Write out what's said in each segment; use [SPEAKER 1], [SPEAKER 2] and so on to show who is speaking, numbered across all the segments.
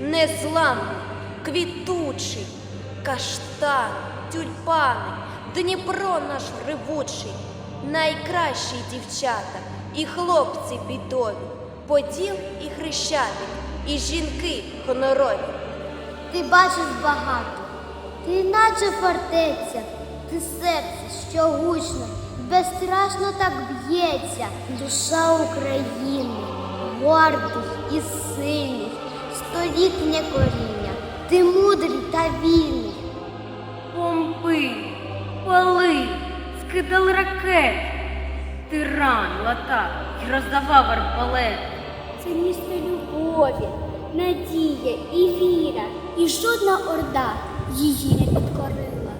[SPEAKER 1] незламний, квітучий, каштан, тюльпани, Дніпро наш ревучий, найкращі дівчата і хлопці бідові, поділ і хрещатик, і жінки хонорові.
[SPEAKER 2] Ти бачиш багато, ти наче фортеця, ти серце, що гучно, безстрашно так б'ється, душа України, гордих і сильних, столітнє коріння, ти мудрий та вільний.
[SPEAKER 3] Бомби, пали, скидали ракет, тиран латав і роздавав арбалет.
[SPEAKER 2] Це місто любові, надія і віра, і жодна орда її не підкорила.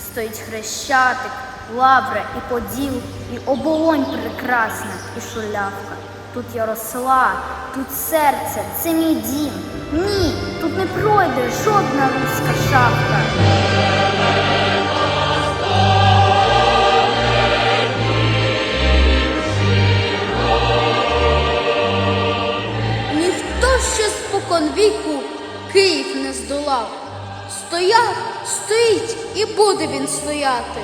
[SPEAKER 4] Стоїть хрещатик, лавра і поділ, і оболонь прекрасна, і шулявка. Тут я росла, тут серце, це мій дім. Ні, тут не пройде жодна руська шапка.
[SPEAKER 5] Ніхто ще спокон віку Київ не здолав. Стояв, стоїть і буде він стояти.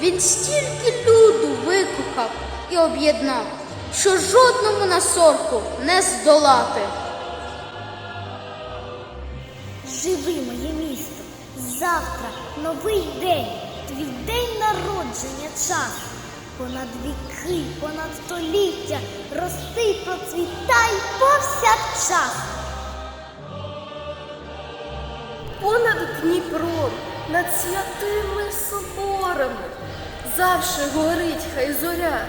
[SPEAKER 5] Він стільки люду викохав і об'єднав, що жодному насорку не здолати.
[SPEAKER 2] Живи, моє місто, завтра новий день, твій день народження час. Понад віки, понад століття, рости, процвітай повсякчас.
[SPEAKER 1] Понад Дніпром, над святими соборами, завше горить хай зоря,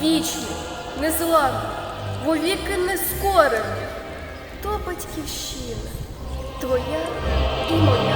[SPEAKER 1] вічні, незламні, вовіки нескорені, то батьківщина, твоя і моя.